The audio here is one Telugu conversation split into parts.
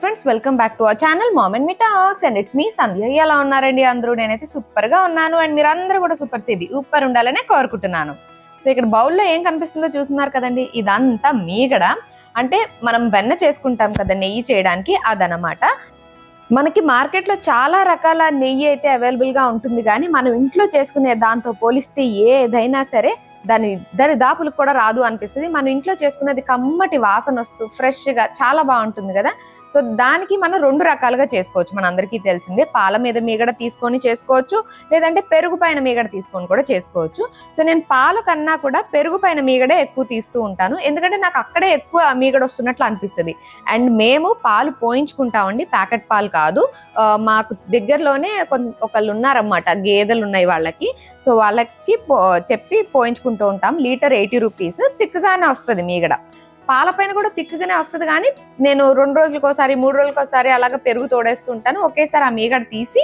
Friends welcome back to our channel mom and me talks and it's me Sandhya ఎలా ఉన్నారండి అందరూ? నేనైతే సూపర్గా ఉన్నాను. అండ్ మీరు అందరూ కూడా సూపర్ సేబి ఉప్పర్ ఉండాలనే కోరుకుంటున్నాను. సో ఇక్కడ బౌల్లో ఏం కనిపిస్తుందో చూస్తున్నారు కదండి? ఇదంతా మీగడ. అంటే మనం వెన్న చేసుకుంటాం కదా నెయ్యి చేయడానికి అదనమాట. మనకి మార్కెట్లో చాలా రకాల నెయ్యి అయితే అవైలబుల్గా ఉంటుంది. కానీ మనం ఇంట్లో చేసుకునే దాంతో పోలిస్తే ఏదైనా సరే దాని దాని దాపులకు కూడా రాదు అనిపిస్తుంది. మనం ఇంట్లో చేసుకునేది కమ్మటి వాసన వస్తూ ఫ్రెష్గా చాలా బాగుంటుంది కదా. సో దానికి మనం రెండు రకాలుగా చేసుకోవచ్చు. మన అందరికీ తెలిసిందే పాల మీద మీగడ తీసుకొని చేసుకోవచ్చు లేదంటే పెరుగు పైన మీగడ తీసుకొని కూడా చేసుకోవచ్చు. సో నేను పాల కన్నా కూడా పెరుగు పైన మీగడే ఎక్కువ తీస్తూ ఉంటాను. ఎందుకంటే నాకు అక్కడే ఎక్కువ మీగడ వస్తున్నట్లు అనిపిస్తుంది. అండ్ మేము పాలు పోయించుకుంటామండి. ప్యాకెట్ పాలు కాదు. మాకు దగ్గరలోనే కొన్- ఒకళ్ళు ఉన్నారన్నమాట. గేదెలు ఉన్నాయి వాళ్ళకి. సో వాళ్ళకి పో- చెప్పి పోయించుకుంటాం. ఉంటాం. లీటర్ ఎయిటీ రూపీస్ తిక్కుగానే వస్తుంది మీగడ పాలపైన కూడా తిక్కుగానే వస్తుంది కానీ నేను రెండు రోజులకోసారి మూడు రోజులకోసారి అలాగ పెరుగు తోడేస్తుంటాను ఒకేసారి ఆ మీగడ తీసి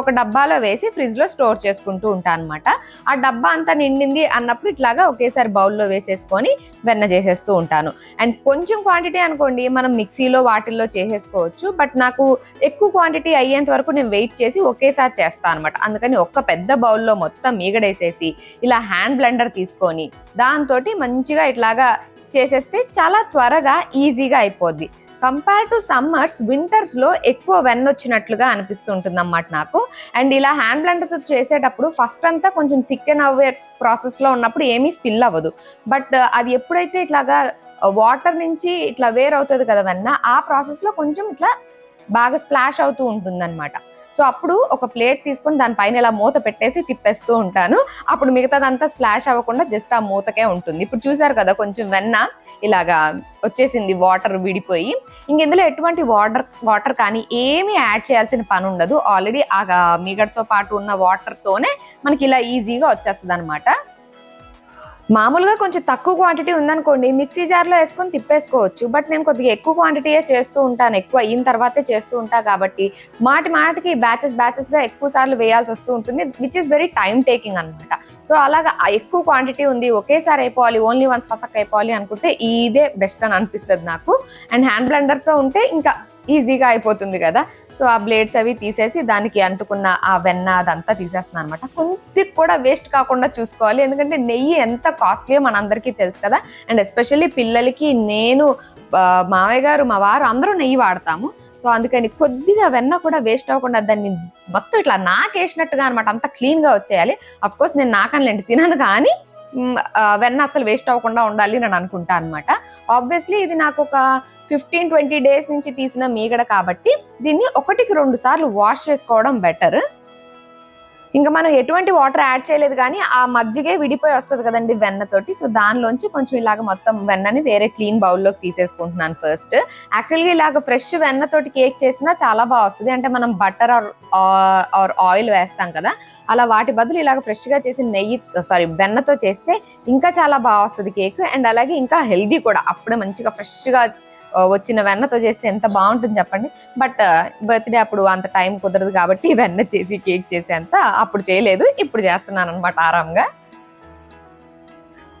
ఒక డబ్బాలో వేసి ఫ్రిడ్జ్లో స్టోర్ చేసుకుంటూ ఉంటాను అనమాట ఆ డబ్బా అంతా నిండింది అన్నప్పుడు ఇట్లాగా ఒకేసారి బౌల్లో వేసేసుకొని వెన్న చేసేస్తూ ఉంటాను. అండ్ కొంచెం క్వాంటిటీ అనుకోండి మనం మిక్సీలో వాటిల్లో చేసేసుకోవచ్చు. బట్ నాకు ఎక్కువ క్వాంటిటీ అయ్యేంత వరకు నేను వెయిట్ చేసి ఒకేసారి చేస్తాను అనమాట అందుకని ఒక్క పెద్ద బౌల్లో మొత్తం మీగడేసేసి ఇలా హ్యాండ్ బ్లెండర్ తీసుకొని దాంతో మంచిగా ఇట్లాగా చేసేస్తే చాలా త్వరగా ఈజీగా అయిపోద్ది. కంపేర్ టు సమ్మర్స్ వింటర్స్లో ఎక్కువ వెన్న వచ్చినట్లుగా అనిపిస్తుంటుంది అన్నమాట నాకు. అండ్ ఇలా హ్యాండ్ బ్లెండర్తో చేసేటప్పుడు ఫస్ట్ అంతా కొంచెం థిక్ అవ్వే ప్రాసెస్లో ఉన్నప్పుడు ఏమీ స్పిల్ అవ్వదు. బట్ uh, అది ఎప్పుడైతే ఇట్లాగా uh, వాటర్ నుంచి ఇట్లా వేర్ అవుతుంది కదా వెన్న ఆ ప్రాసెస్లో కొంచెం ఇట్లా బాగా స్ప్లాష్ అవుతూ ఉంటుంది అనమాట సో అప్పుడు ఒక ప్లేట్ తీసుకొని దానిపైన ఇలా మూత పెట్టేసి తిప్పేస్తూ ఉంటాను. అప్పుడు మిగతాదంతా స్ప్లాష్ అవ్వకుండా జస్ట్ ఆ మూతకే ఉంటుంది. ఇప్పుడు చూసారు కదా కొంచెం వెన్న ఇలాగా వచ్చేసింది వాటర్ విడిపోయి. ఇంకెందులో ఎటువంటి వాటర్ వాటర్ కానీ ఏమీ యాడ్ చేయాల్సిన పని ఉండదు. ఆల్రెడీ ఆ మీగడతో పాటు ఉన్న వాటర్తోనే మనకి ఇలా ఈజీగా వచ్చేస్తుంది అనమాట మామూలుగా కొంచెం తక్కువ క్వాంటిటీ ఉందనుకోండి మిక్సీ జార్లో వేసుకొని తిప్పేసుకోవచ్చు. బట్ నేను కొద్దిగా ఎక్కువ క్వాంటిటీయే చేస్తూ ఉంటాను. ఎక్కువ అయిన తర్వాతే చేస్తూ ఉంటాను కాబట్టి మాటి మాటికి బ్యాచెస్ బ్యాచెస్గా ఎక్కువ సార్లు వేయాల్సి వస్తూ ఉంటుంది which is very time taking అనమాట సో అలాగా ఎక్కువ క్వాంటిటీ ఉంది ఒకేసారి అయిపోవాలి ఓన్లీ వన్స్ పసక్ అయిపోవాలి అనుకుంటే ఇదే బెస్ట్ అని అనిపిస్తుంది నాకు. అండ్ హ్యాండ్ బ్లెండర్తో ఉంటే ఇంకా ఈజీగా అయిపోతుంది కదా. సో ఆ బ్లేడ్స్ అవి తీసేసి దానికి అంటుకున్న ఆ వెన్న అదంతా తీసేస్తున్నాను అనమాట కొంచెం కూడా వేస్ట్ కాకుండా చూసుకోవాలి. ఎందుకంటే నెయ్యి ఎంత కాస్ట్లీయో మనందరికీ తెలుసు కదా. అండ్ ఎస్పెషల్లీ పిల్లలకి నేను ఆ, మావయ్య గారు మా వారు అందరూ నెయ్యి వాడతాము. సో అందుకని కొద్దిగా వెన్న కూడా వేస్ట్ అవ్వకుండా దాన్ని మొత్తం ఇట్లా నాకేసినట్టుగా అనమాట అంత క్లీన్గా వచ్చేయాలి. అఫ్కోర్స్ నేను నేను నాకనలేండి తినను కానీ వెన్న అసలు వేస్ట్ అవ్వకుండా ఉండాలి నేను అనుకుంటా అనమాట ఆబ్వియస్లీ ఇది నాకు ఒక ఫిఫ్టీన్ ట్వంటీ డేస్ నుంచి తీసిన మీగడ కాబట్టి దీన్ని ఒకటికి రెండు సార్లు వాష్ చేసుకోవడం బెటర్ ఇంకా మనం ఎటువంటి వాటర్ యాడ్ చేయలేదు కానీ ఆ మజ్జిగే విడిపోయి వస్తుంది కదండి వెన్నతోటి. సో దానిలోంచి కొంచెం ఇలాగ మొత్తం వెన్నని వేరే క్లీన్ బౌల్లోకి తీసేసుకుంటున్నాను ఫస్ట్ యాక్చువల్గా ఇలాగ ఫ్రెష్ వెన్నతోటి కేక్ చేసినా చాలా బాగా వస్తుంది. అంటే మనం బటర్ ఆర్ ఆర్ ఆయిల్ వేస్తాం కదా అలా వాటి బదులు ఇలాగ ఫ్రెష్గా చేసి నెయ్యి సారీ వెన్నతో చేస్తే ఇంకా చాలా బాగా వస్తుంది కేక్ అండ్ అలాగే ఇంకా హెల్దీ కూడా. అప్పుడే మంచిగా ఫ్రెష్గా వచ్చిన వెన్నతో చేస్తే ఎంత బాగుంటుంది చెప్పండి. బట్ బర్త్డే అప్పుడు అంత టైం కుదరదు కాబట్టి వెన్న చేసి కేక్ చేసేంత అప్పుడు చేయలేదు. ఇప్పుడు చేస్తున్నాను అనమాట ఆరాంగా.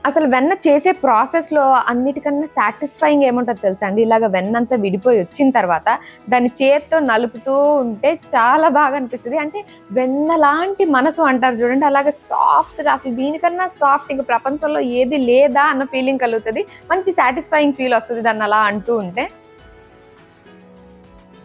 అసలు వెన్న చేసే ప్రాసెస్లో అన్నిటికన్నా సాటిస్ఫైయింగ్ ఏముంటుంది తెలుసా అండి? ఇలాగ వెన్నంతా విడిపోయి వచ్చిన తర్వాత దాన్ని చేత్తో నలుపుతూ ఉంటే చాలా బాగా అనిపిస్తుంది. అంటే వెన్న లాంటి మనసు అంటారు చూడండి అలాగే సాఫ్ట్గా అసలు దీనికన్నా సాఫ్ట్ ఇంకా ప్రపంచంలో ఏది లేదా అన్న ఫీలింగ్ కలుగుతుంది. మంచి సాటిస్ఫైయింగ్ ఫీల్ వస్తుంది దాన్ని అలా అంటూ ఉంటే.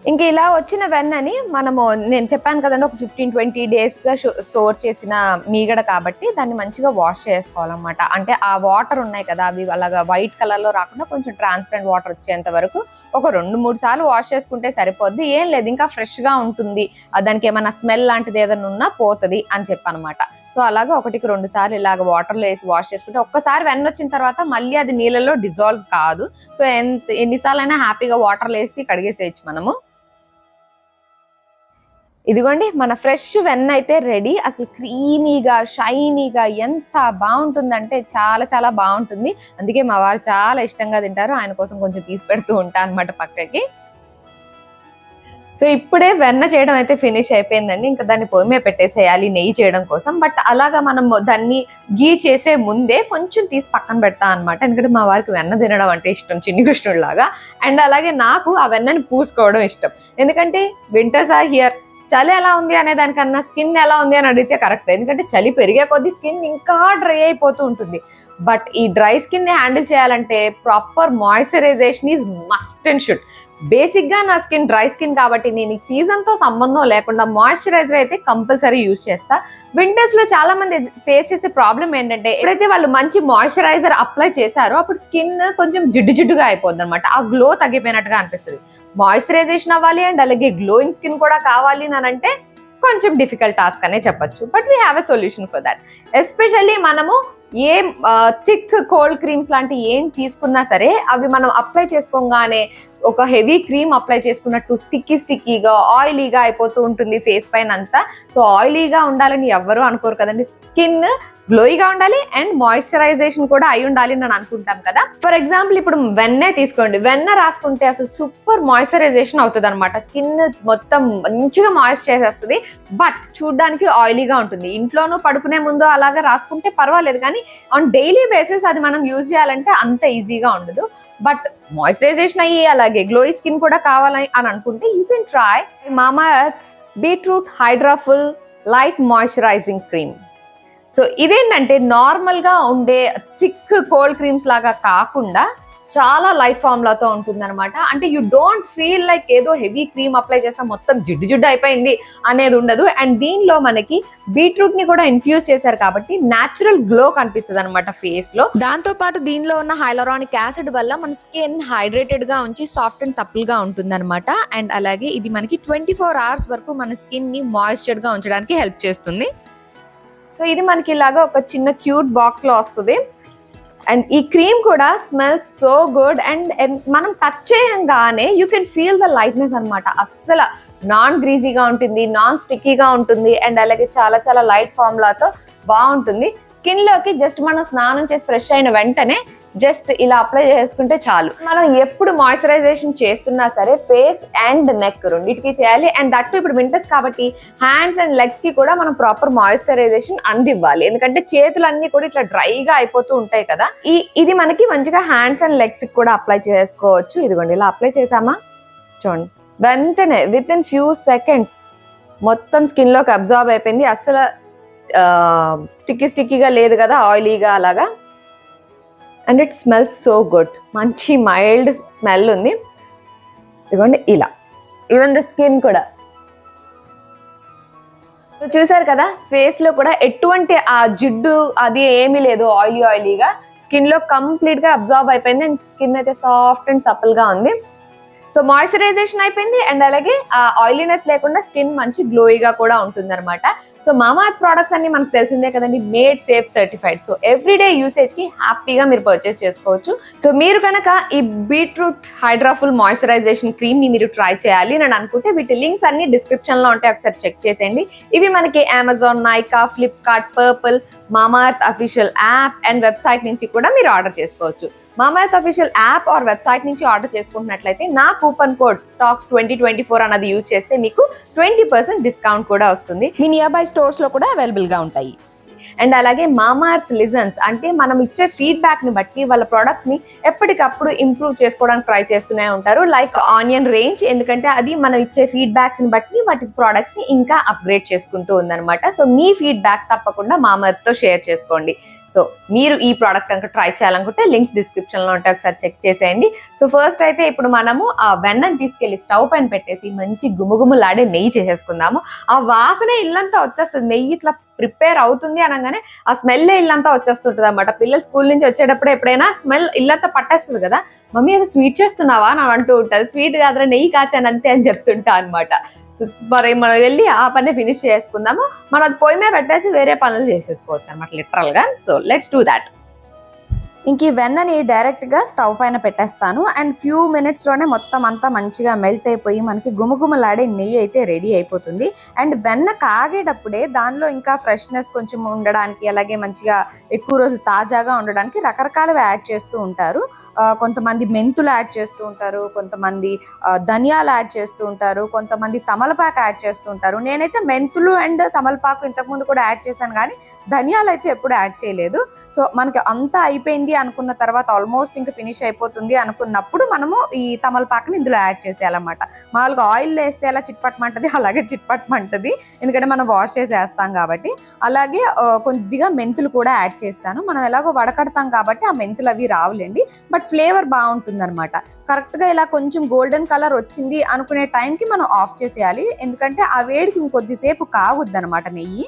ఇంక ఇలా వచ్చిన వెన్నని మనము నేను చెప్పాను కదండి ఒక ఫిఫ్టీన్ ట్వంటీ డేస్గా స్టోర్ చేసిన మీగడ కాబట్టి దాన్ని మంచిగా వాష్ చేసుకోవాలన్నమాట. అంటే ఆ వాటర్ ఉన్నాయి కదా అవి అలాగా వైట్ కలర్లో రాకుండా కొంచెం ట్రాన్స్పరెంట్ వాటర్ వచ్చేంత వరకు ఒక రెండు మూడు సార్లు వాష్ చేసుకుంటే సరిపోద్ది. ఏం లేదు ఇంకా ఫ్రెష్గా ఉంటుంది దానికి ఏమైనా స్మెల్ లాంటిది ఏదైనా ఉన్నా పోతుంది అని చెప్పనమాట. సో అలాగా ఒకటికి రెండు సార్లు ఇలాగ వాటర్లో వేసి వాష్ చేసుకుంటే ఒక్కసారి వెన్న వచ్చిన తర్వాత మళ్ళీ అది నీళ్ళలో డిజాల్వ్ కాదు. సో ఎంత ఎన్నిసార్లు అయినా హ్యాపీగా వాటర్లో వేసి కడిగేసేయచ్చు మనము. ఇదిగోండి మన ఫ్రెష్ వెన్న అయితే రెడీ. అసలు క్రీమీగా షైనీగా ఎంత బాగుంటుందంటే చాలా చాలా బాగుంటుంది. అందుకే మా వారు చాలా ఇష్టంగా తింటారు. ఆయన కోసం కొంచెం తీసి పెడుతూ ఉంటా అనమాట పక్కకి. సో ఇప్పుడే వెన్న చేయడం అయితే ఫినిష్ అయిపోయిందండి. ఇంకా దాన్ని పొయ్యి మీద పెట్టేసేయాలి నెయ్యి చేయడం కోసం. బట్ అలాగా మనం దాన్ని గీ చేసే ముందే కొంచెం తీసి పక్కన పెడతా అనమాట ఎందుకంటే మా వారికి వెన్న తినడం అంటే ఇష్టం చిన్ని కృష్ణుడిలాగా. అండ్ అలాగే నాకు ఆ వెన్నని పూసుకోవడం ఇష్టం. ఎందుకంటే వింటర్స్ ఆర్ హియర్ చలి ఎలా ఉంది అనే దానికన్నా స్కిన్ ఎలా ఉంది అని అడిగితే కరెక్ట్ ఎందుకంటే చలి పెరిగే కొద్దీ స్కిన్ ఇంకా డ్రై అయిపోతూ ఉంటుంది. బట్ ఈ డ్రై స్కిన్ని హ్యాండిల్ చేయాలంటే proper moisturisation is must and should. బేసిక్గా నా స్కిన్ డ్రై స్కిన్ కాబట్టి నేను ఈ సీజన్తో సంబంధం లేకుండా మాయిశ్చరైజర్ అయితే కంపల్సరీ యూజ్ చేస్తా. వింటర్స్లో చాలా మంది ఫేస్ చేసే ప్రాబ్లం ఏంటంటే ఎప్పుడైతే వాళ్ళు మంచి మాయిశ్చరైజర్ అప్లై చేశారో అప్పుడు స్కిన్ కొంచెం జిడ్డు జిడ్డుగా అయిపోద్ది అనమాట ఆ గ్లో తగ్గిపోయినట్టుగా అనిపిస్తుంది. మాయిశ్చరైజేషన్ అవ్వాలి అండ్ అలాగే గ్లోయింగ్ స్కిన్ కూడా కావాలి అని అంటే కొంచెం డిఫికల్ట్ టాస్క్ అనే చెప్పొచ్చు. But we have a solution for that especially మనము ఏ థిక్ కోల్డ్ క్రీమ్స్ లాంటి ఏం తీసుకున్నా సరే అవి మనం అప్లై చేసుకోగానే ఒక హెవీ క్రీమ్ అప్లై చేసుకున్నట్టు స్టిక్కీ స్టిక్కీగా ఆయిలీగా అయిపోతూ ఉంటుంది ఫేస్ పైన అంతా. సో ఆయిలీగా ఉండాలని ఎవ్వరూ అనుకోరు కదండి. స్కిన్ గ్లోయిగా ఉండాలి అండ్ మాయిశ్చరైజేషన్ కూడా అయి ఉండాలి అని అనుకుంటాం కదా. ఫర్ ఎగ్జాంపుల్ ఇప్పుడు వెన్న తీసుకోండి. వెన్న రాసుకుంటే అసలు సూపర్ మాయిశ్చరైజేషన్ అవుతుంది అనమాట స్కిన్ మొత్తం మంచిగా మాయిశ్చర్ చేసేస్తుంది. బట్ చూడడానికి ఆయిలీగా ఉంటుంది. ఇంట్లోనూ పడుకునే ముందు అలాగా రాసుకుంటే పర్వాలేదు కానీ ఆన్ డైలీ బేసిస్ అది మనం యూజ్ చేయాలంటే అంత ఈజీగా ఉండదు. బట్ మాయిశ్చరైజేషన్ అయ్యి అలాగే గ్లోయి స్కిన్ కూడా కావాలని అని అనుకుంటే you can try Mamaearth beetroot hydraful light moisturising cream so ఇదేంటంటే నార్మల్గా ఉండే థిక్ కోల్డ్ క్రీమ్స్ లాగా కాకుండా చాలా లైట్ ఫార్ములాతో ఉంటుంది అనమాట అంటే యూ డోంట్ ఫీల్ లైక్ ఏదో హెవీ క్రీమ్ అప్లై చేసా మొత్తం జిడ్డు జిడ్డు అయిపోయింది అనేది ఉండదు. అండ్ దీనిలో మనకి బీట్రూట్ని కూడా ఇన్ఫ్యూజ్ చేశారు కాబట్టి న్యాచురల్ గ్లో కనిపిస్తుంది అనమాట ఫేస్లో. దాంతో పాటు దీనిలో ఉన్న హైలరానిక్ యాసిడ్ వల్ల మన స్కిన్ హైడ్రేటెడ్గా ఉంచి సాఫ్ట్ అండ్ సపుల్గా ఉంటుంది అనమాట అండ్ అలాగే ఇది మనకి ట్వంటీ ఫోర్ అవర్స్ వరకు మన స్కిన్ని మాయిశ్చర్డ్గా ఉంచడానికి హెల్ప్ చేస్తుంది. సో ఇది మనకి ఇలాగా ఒక చిన్న క్యూట్ బాక్స్లో వస్తుంది. అండ్ ఈ క్రీమ్ కూడా స్మెల్స్ సో గుడ్. అండ్ మనం టచ్ చేయంగానే you can feel the lightness అనమాట అస్సలు నాన్ గ్రీజీగా ఉంటుంది నాన్ స్టిక్కీగా ఉంటుంది. అండ్ అలాగే చాలా చాలా లైట్ ఫార్ములాతో బాగుంటుంది. స్కిన్లోకి జస్ట్ మనం స్నానం చేసి ఫ్రెష్ అయిన వెంటనే జస్ట్ ఇలా అప్లై చేసుకుంటే చాలు. మనం ఎప్పుడు మాయిశ్చరైజేషన్ చేస్తున్నా సరే ఫేస్ అండ్ నెక్ రెండింటికి చేయాలి. అండ్ దట్టు ఇప్పుడు వింటర్స్ కాబట్టి హ్యాండ్స్ అండ్ లెగ్స్కి కూడా మనం ప్రాపర్ మాయిశ్చరైజేషన్ అందివ్వాలి. ఎందుకంటే చేతులన్నీ కూడా ఇట్లా డ్రైగా అయిపోతూ ఉంటాయి కదా. ఈ ఇది మనకి మంచిగా హ్యాండ్స్ అండ్ లెగ్స్కి కూడా అప్లై చేసుకోవచ్చు. ఇదిగోండి ఇలా అప్లై చేసామా చూడండి. వెంటనే విత్ ఇన్ ఫ్యూ సెకండ్స్ మొత్తం స్కిన్లోకి అబ్జార్బ్ అయిపోయింది. అస్సలు స్టిక్కీ స్టిక్కీగా లేదు కదా ఆయిలీగా అలాగా. And it smells so good మంచి మైల్డ్ స్మెల్ ఉంది. ఇదిగోండి ఇలా. ఈవెన్ ద స్కిన్ కూడా. సో చూసారు కదా ఫేస్లో కూడా ఎటువంటి ఆ జిడ్డు అది ఏమీ లేదు ఆయిలీ ఆయిలీగా స్కిన్లో అబ్జార్బ్ అయిపోయింది. అండ్ స్కిన్ అయితే సాఫ్ట్ అండ్ సపల్గా ఉంది. సో మాయిశ్చరైజేషన్ అయిపోయింది అండ్ అలాగే ఆయిలీనెస్ లేకుండా స్కిన్ మంచి గ్లోయిగా కూడా ఉంటుంది అనమాట సో మామాత్ ప్రోడక్ట్స్ అన్ని మనకు తెలిసిందే కదండి made safe certified so everyday యూసేజ్కి హ్యాపీగా మీరు పర్చేస్ చేసుకోవచ్చు. సో మీరు కనుక ఈ బీట్రూట్ హైడ్రాఫుల్ మాయిశ్చరైజేషన్ క్రీమ్ని మీరు ట్రై చేయాలి అని అనుకుంటే వీటి లింక్స్ అన్ని డిస్క్రిప్షన్లో ఉంటాయి. ఒకసారి చెక్ చేసేయండి. ఇవి మనకి Amazon Nykaa Flipkart Purplle Mamaearth official app and website నుంచి కూడా మీరు ఆర్డర్ చేసుకోవచ్చు. Mamaearth official app or website నుంచి ఆర్డర్ చేసుకుంటున్నట్లయితే నా coupon code talks twenty twenty four అన్నది యూజ్ చేస్తే మీకు ట్వంటీ పర్సెంట్ డిస్కౌంట్ కూడా వస్తుంది. మీ నియర్ బై స్టోర్స్లో కూడా అవైలబుల్గా ఉంటాయి. అండ్ అలాగే మామార్త్ లిజన్స్ అంటే మనం ఇచ్చే ఫీడ్బ్యాక్ని బట్టి వాళ్ళ ప్రొడక్ట్స్ని ఎప్పటికప్పుడు ఇంప్రూవ్ చేసుకోవడానికి ట్రై చేస్తూనే ఉంటారు. లైక్ ఆనియన్ రేంజ్ ఎందుకంటే అది మనం ఇచ్చే ఫీడ్బ్యాక్స్ని బట్టి వాటి ప్రొడక్ట్స్ని ఇంకా అప్గ్రేడ్ చేసుకుంటూ ఉందన్నమాట. సో మీ ఫీడ్బ్యాక్ తప్పకుండా మామార్త్తో షేర్ చేసుకోండి. సో మీరు ఈ ప్రోడక్ట్ కనుక ట్రై చేయాలనుకుంటే లింక్స్ డిస్క్రిప్షన్లో ఉంటే ఒకసారి చెక్ చేసేయండి. సో ఫస్ట్ అయితే ఇప్పుడు మనము ఆ వెన్నని తీసుకెళ్ళి స్టవ్ పైన పెట్టేసి మంచి గుమగుమలాడే నెయ్యి చేసేసుకుందాము. ఆ వాసనే ఇల్లంతా వచ్చేస్తుంది. నెయ్యి ఇట్లా ప్రిపేర్ అవుతుంది అనగానే ఆ స్మెల్ ఇల్లంతా వచ్చేస్తుంటుంది అనమాట పిల్లలు స్కూల్ నుంచి వచ్చేటప్పుడు ఎప్పుడైనా స్మెల్ ఇల్లంతా పట్టేస్తుంది కదా. మమ్మీ ఏదో స్వీట్ చేస్తున్నావా? అని అంటూ ఉంటారు. స్వీట్ కాదురా నెయ్యి కాచాను అంతే అని చెప్తుంటా అనమాట సో మరి మనం వెళ్ళి ఆ పని ఫినిష్ చేసుకుందాము. మనం అది పొయ్యి మీద పెట్టేసి వేరే పనులు చేసేసుకోవచ్చు అనమాట లిటరల్గా సో లెట్స్ డూ దాట్ ఇంక ఈ వెన్నని డైరెక్ట్గా స్టవ్ పైన పెట్టేస్తాను. అండ్ ఫ్యూ మినిట్స్లోనే మొత్తం అంతా మంచిగా మెల్ట్ అయిపోయి మనకి గుమగుమలాడే నెయ్యి అయితే రెడీ అయిపోతుంది. అండ్ వెన్న కాగేటప్పుడే దానిలో ఇంకా ఫ్రెష్నెస్ కొంచెం ఉండడానికి అలాగే మంచిగా ఎక్కువ రోజులు తాజాగా ఉండడానికి రకరకాలుగా యాడ్ చేస్తూ ఉంటారు. కొంతమంది మెంతులు యాడ్ చేస్తూ ఉంటారు కొంతమంది ధనియాలు యాడ్ చేస్తూ ఉంటారు కొంతమంది తమలపాకు యాడ్ చేస్తూ ఉంటారు. నేనైతే మెంతులు అండ్ తమలపాకు ఇంతకుముందు కూడా యాడ్ చేశాను కానీ ధనియాలు అయితే ఎప్పుడు యాడ్ చేయలేదు. సో మనకి అంతా అయిపోయింది అనుకున్న తర్వాత ఆల్మోస్ట్ ఇంకా ఫినిష్ అయిపోతుంది అనుకున్నప్పుడు మనము ఈ తమలపాకుని ఇందులో యాడ్ చేసేయాలన్నమాట. మామూలుగా ఆయిల్ వేస్తే ఎలా చిట్పట్టమంటది అలాగే చిట్పట్టమంటది ఎందుకంటే మనం వాష్ చేసేస్తాం కాబట్టి. అలాగే కొద్దిగా మెంతులు కూడా యాడ్ చేస్తాను. మనం ఎలాగో వడకడతాం కాబట్టి ఆ మెంతులు అవి రావులేండి. బట్ ఫ్లేవర్ బాగుంటుంది అనమాట కరెక్ట్గా ఇలా కొంచెం గోల్డెన్ కలర్ వచ్చింది అనుకునే టైంకి మనం ఆఫ్ చేసేయాలి. ఎందుకంటే ఆ వేడికి ఇంకొద్దిసేపు కావద్దు అనమాట నెయ్యి.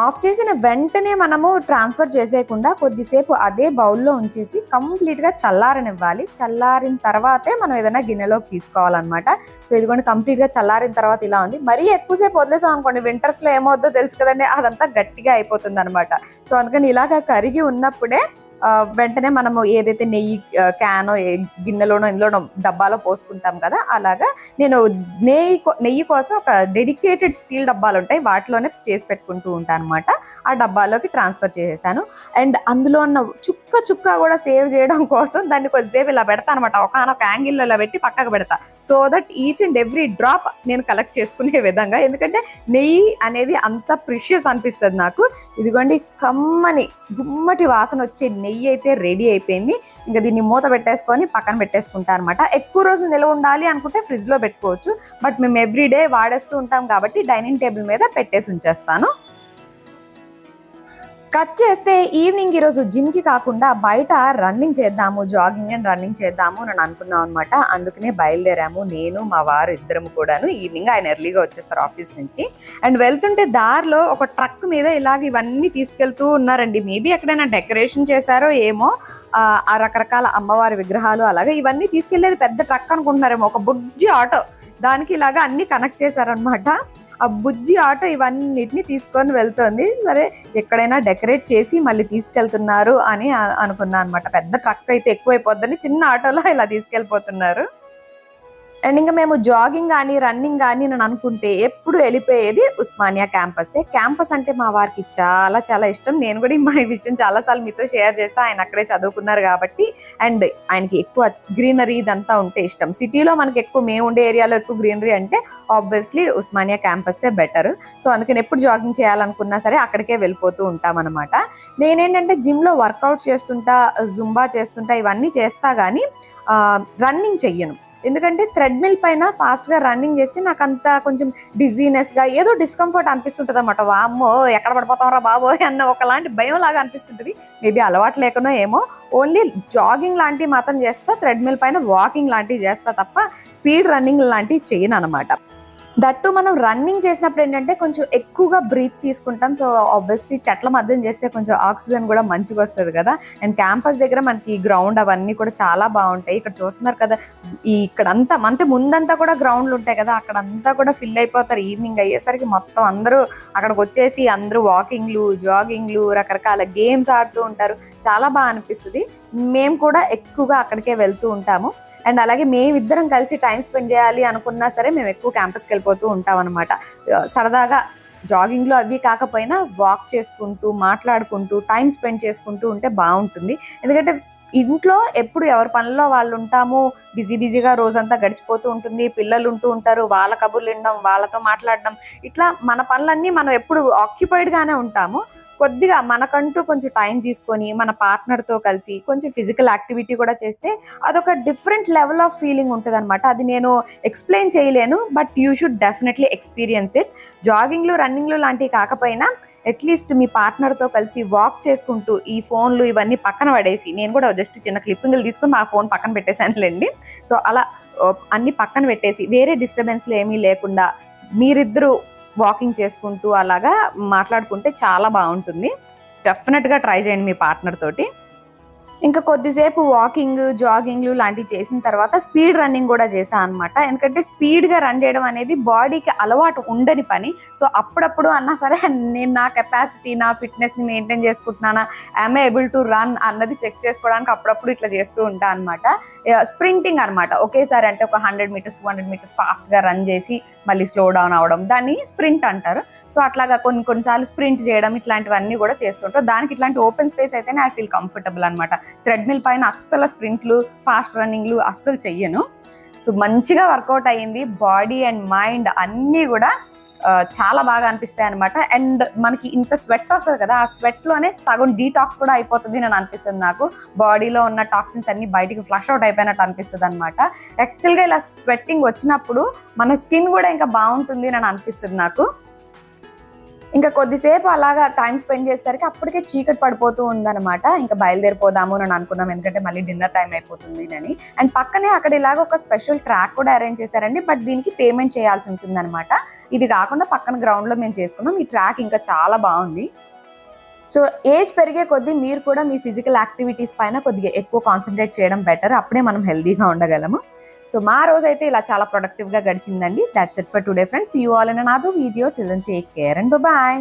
ఆఫ్ చేసిన వెంటనే మనము ట్రాన్స్ఫర్ చేసేయకుండా కొద్దిసేపు అదే బౌల్లో ఉంచేసి కంప్లీట్గా చల్లారనివ్వాలి. చల్లారిన తర్వాతే మనం ఏదైనా గిన్నెలోకి తీసుకోవాలన్నమాట. సో ఇదిగోండి కంప్లీట్గా చల్లారిన తర్వాత ఇలా ఉంది. మరీ ఎక్కువసేపు వదిలేసాం అనుకోండి వింటర్స్లో ఏమవుద్దో తెలుసు కదండి అదంతా గట్టిగా అయిపోతుంది అనమాట సో అందుకని ఇలాగ కరిగి ఉన్నప్పుడే వెంటనే మనము ఏదైతే నెయ్యి క్యానో ఏ గిన్నెలోనో ఇందులోనో డబ్బాలో పోసుకుంటాం కదా అలాగా నేను నెయ్యి నెయ్యి కోసం ఒక డెడికేటెడ్ స్టీల్ డబ్బాలు ఉంటాయి వాటిలోనే చేసి పెట్టుకుంటూ ఉంటాను. అనమాట ఆ డబ్బాలోకి ట్రాన్స్ఫర్ చేసేసాను. అండ్ అందులో ఉన్న చుక్క చుక్క కూడా సేవ్ చేయడం కోసం దాన్ని కొద్దిసేపు ఇలా పెడతా అనమాట ఒకనొక యాంగిల్లో ఇలా పెట్టి పక్కకు పెడతా. So that each and every drop నేను కలెక్ట్ చేసుకునే విధంగా. ఎందుకంటే నెయ్యి అనేది అంత ప్రిషియస్ అనిపిస్తుంది నాకు. ఇదిగోండి కమ్మని గుమ్మటి వాసన వచ్చే నెయ్యి అయితే రెడీ అయిపోయింది. ఇంకా దీన్ని మూత పెట్టేసుకొని పక్కన పెట్టేసుకుంటా అనమాట ఎక్కువ రోజులు నిల్వ ఉండాలి అనుకుంటే ఫ్రిడ్జ్లో పెట్టుకోవచ్చు. బట్ మేము ఎవ్రీడే వాడేస్తూ ఉంటాం కాబట్టి డైనింగ్ టేబుల్ మీద పెట్టేసి ఉంచేస్తాను. కట్ చేస్తే ఈవినింగ్ ఈరోజు జిమ్కి కాకుండా బయట రన్నింగ్ చేద్దాము జాగింగ్ అండ్ రన్నింగ్ చేద్దాము అని అనుకున్నాం అనమాట అందుకనే బయలుదేరాము. నేను మా వారు ఇద్దరం కూడాను ఈవినింగ్ ఆయన ఎర్లీగా వచ్చేసారు ఆఫీస్ నుంచి. అండ్ వెళ్తుంటే దారిలో ఒక ట్రక్ మీద ఇలాగ ఇవన్నీ తీసుకెళ్తూ ఉన్నారండి. మేబీ ఎక్కడైనా డెకరేషన్ చేశారో ఏమో. ఆ రకరకాల అమ్మవారి విగ్రహాలు అలాగే ఇవన్నీ తీసుకెళ్ళేది పెద్ద ట్రక్ అనుకుంటున్నారేమో ఒక బుజ్జి ఆటో. దానికి ఇలాగా అన్ని కనెక్ట్ చేశారనమాట ఆ బుజ్జి ఆటో ఇవన్నిటిని తీసుకొని వెళ్తోంది. సరే ఎక్కడైనా డెకరేట్ చేసి మళ్ళీ తీసుకెళ్తున్నారు అని అనుకున్నా అనమాట పెద్ద ట్రక్ అయితే ఎక్కువైపోద్దని చిన్న ఆటోలో ఇలా తీసుకెళ్ళిపోతున్నారు. అండ్ ఇంకా మేము జాగింగ్ కానీ రన్నింగ్ కానీ నేను అనుకుంటే ఎప్పుడు వెళ్ళిపోయేది ఉస్మానియా క్యాంపస్. క్యాంపస్ అంటే మా వారికి చాలా చాలా ఇష్టం. నేను కూడా మా విషయం చాలాసార్లు మీతో షేర్ చేసా ఆయన అక్కడే చదువుకున్నారు కాబట్టి. అండ్ ఆయనకి ఎక్కువ గ్రీనరీ ఇదంతా ఉంటే ఇష్టం. సిటీలో మనకి ఎక్కువ మేము ఉండే ఏరియాలో ఎక్కువ గ్రీనరీ అంటే ఆబ్వియస్లీ ఉస్మానియా క్యాంపస్సే బెటర్ సో అందుకని ఎప్పుడు జాగింగ్ చేయాలనుకున్నా సరే అక్కడికే వెళ్ళిపోతూ ఉంటాం అనమాట నేనేంటంటే జిమ్లో వర్కౌట్ చేస్తుంటా జుంబా చేస్తుంటా ఇవన్నీ చేస్తా కానీ రన్నింగ్ చెయ్యను. ఎందుకంటే థ్రెడ్మిల్ పైన ఫాస్ట్గా రన్నింగ్ చేస్తే నాకు అంత కొంచెం డిజీనెస్గా ఏదో డిస్కంఫర్ట్ అనిపిస్తుంటుంది అనమాట వామ్మో ఎక్కడ పడిపోతాం రా బాబోయ్ అన్న ఒకలాంటి భయం లాగా అనిపిస్తుంటుంది. మేబీ అలవాటు లేకనో ఏమో. ఓన్లీ జాగింగ్ లాంటివి మాత్రం చేస్తా థ్రెడ్మిల్ పైన వాకింగ్ లాంటివి చేస్తా తప్ప స్పీడ్ రన్నింగ్ లాంటివి చేయను అనమాట దట్టు మనం రన్నింగ్ చేసినప్పుడు ఏంటంటే కొంచెం ఎక్కువగా బ్రీత్ తీసుకుంటాం. సో ఆబ్వియస్లీ చెట్ల మధ్యం చేస్తే కొంచెం ఆక్సిజన్ కూడా మంచిగా వస్తుంది కదా. అండ్ క్యాంపస్ దగ్గర మనకి గ్రౌండ్ అవన్నీ కూడా చాలా బాగుంటాయి. ఇక్కడ చూస్తున్నారు కదా ఈ ఇక్కడంతా అంటే ముందంతా కూడా గ్రౌండ్లు ఉంటాయి కదా. అక్కడంతా కూడా ఫిల్ అయిపోతారు. ఈవినింగ్ అయ్యేసరికి మొత్తం అందరూ అక్కడికి వచ్చేసి అందరూ వాకింగ్లు జాగింగ్లు రకరకాల గేమ్స్ ఆడుతూ ఉంటారు. చాలా బాగా అనిపిస్తుంది. మేము కూడా ఎక్కువగా అక్కడికే వెళ్తూ ఉంటాము. అండ్ అలాగే మేమిద్దరం కలిసి టైం స్పెండ్ చేయాలి అనుకున్నా సరే మేము ఎక్కువ క్యాంపస్కి వెళ్ళిపోతూ ఉంటాం అనమాట సరదాగా జాగింగ్లో అవి కాకపోయినా వాక్ చేసుకుంటూ మాట్లాడుకుంటూ టైం స్పెండ్ చేసుకుంటూ ఉంటే బాగుంటుంది ఎందుకంటే ఇంట్లో ఎప్పుడు ఎవరి పనుల్లో వాళ్ళు ఉంటాము బిజీ బిజీగా రోజంతా గడిచిపోతూ ఉంటుంది పిల్లలు ఉంటూ ఉంటారు వాళ్ళ కబుర్లు వినడం వాళ్ళతో మాట్లాడడం. ఇట్లా మన పనులన్నీ మనం ఎప్పుడు ఆక్యుపైడ్గానే గానే ఉంటాము. కొద్దిగా మనకంటూ కొంచెం టైం తీసుకొని మన పార్ట్నర్తో కలిసి కొంచెం ఫిజికల్ యాక్టివిటీ కూడా చేస్తే అదొక డిఫరెంట్ లెవెల్ ఆఫ్ ఫీలింగ్ ఉంటుంది అనమాట అది నేను ఎక్స్ప్లెయిన్ చేయలేను but you should definitely experience it. జాగింగ్లు రన్నింగ్లు లాంటివి కాకపోయినా అట్లీస్ట్ మీ పార్ట్నర్తో కలిసి వాక్ చేసుకుంటూ ఈ ఫోన్లు ఇవన్నీ పక్కన పడేసి నేను కూడా జస్ట్ చిన్న క్లిప్పింగ్లు తీసుకొని మా ఫోన్ పక్కన పెట్టేశానులేండి. సో అలా అన్ని పక్కన పెట్టేసి వేరే డిస్టర్బెన్స్లు ఏమీ లేకుండా మీరిద్దరూ వాకింగ్ చేసుకుంటూ అలాగా మాట్లాడుకుంటే చాలా బాగుంటుంది. డెఫినెట్గా ట్రై చేయండి మీ పార్ట్నర్ తోటి. ఇంకా కొద్దిసేపు వాకింగ్ జాగింగ్లు లాంటివి చేసిన తర్వాత స్పీడ్ రన్నింగ్ కూడా చేశాను అనమాట ఎందుకంటే స్పీడ్గా రన్ చేయడం అనేది బాడీకి అలవాటు ఉండని పని. సో అప్పుడప్పుడు అన్నా సరే నేను నా కెపాసిటీ నా ఫిట్నెస్ని మెయింటైన్ చేసుకుంటున్నానా? ఐఎమ్ ఏబుల్ టు రన్ అన్నది చెక్ చేసుకోవడానికి అప్పుడప్పుడు ఇట్లా చేస్తూ ఉంటా అనమాట స్ప్రింటింగ్ అనమాట ఒకేసారి అంటే ఒక hundred metres two hundred metres ఫాస్ట్గా రన్ చేసి మళ్ళీ స్లో డౌన్ అవడం. దాన్ని స్ప్రింట్ అంటారు. సో అట్లాగా కొన్ని కొన్నిసార్లు స్ప్రింట్ చేయడం ఇట్లాంటివన్నీ కూడా చేస్తుంటారు. దానికి ఇట్లాంటి ఓపెన్ స్పేస్ అయితేనే ఐ ఫీల్ కంఫర్టబుల్ అనమాట థ్రెడ్మిల్ పైన అస్సలు స్ప్రింట్లు ఫాస్ట్ రన్నింగ్లు అస్సలు చెయ్యను. సో మంచిగా వర్కౌట్ అయ్యింది. బాడీ అండ్ మైండ్ అన్నీ కూడా చాలా బాగా అనిపిస్తాయి అనమాట అండ్ మనకి ఇంత స్వెట్ వస్తుంది కదా ఆ స్వెట్లోనే సగం డీటాక్స్ కూడా అయిపోతుంది అని అనిపిస్తుంది నాకు. బాడీలో ఉన్న టాక్సిన్స్ అన్ని బయటికి ఫ్లష్ అవుట్ అయిపోయినట్టు అనిపిస్తుంది అనమాట యాక్చువల్గా ఇలా స్వెట్టింగ్ వచ్చినప్పుడు మన స్కిన్ కూడా ఇంకా బాగుంటుంది అని అనిపిస్తుంది నాకు. ఇంకా కొద్దిసేపు అలాగా టైం స్పెండ్ చేసేసరికి అప్పటికే చీకటి పడిపోతూ ఉందన్నమాట. ఇంకా బయలుదేరిపోదాము అని అనుకున్నాం. ఎందుకంటే మళ్ళీ డిన్నర్ టైం అయిపోతుంది అని. అండ్ పక్కనే అక్కడ ఇలాగ ఒక స్పెషల్ ట్రాక్ కూడా అరేంజ్ చేశారండి. బట్ దీనికి పేమెంట్ చేయాల్సి ఉంటుందన్నమాట. ఇది కాకుండా పక్కన గ్రౌండ్లో మేము చేసుకున్నాం. ఈ ట్రాక్ ఇంకా చాలా బాగుంది. సో ఏజ్ పెరిగే కొద్దీ మీరు కూడా మీ ఫిజికల్ యాక్టివిటీస్ పైన కొద్దిగా ఎక్కువ కాన్సన్ట్రేట్ చేయడం బెటర్. అప్పుడే మనం హెల్దీగా ఉండగలము. సో మా రోజు అయితే ఇలా చాలా ప్రొడక్టివ్గా గడిచిందండి that's it for today friends you all in నాదో video till take care and bye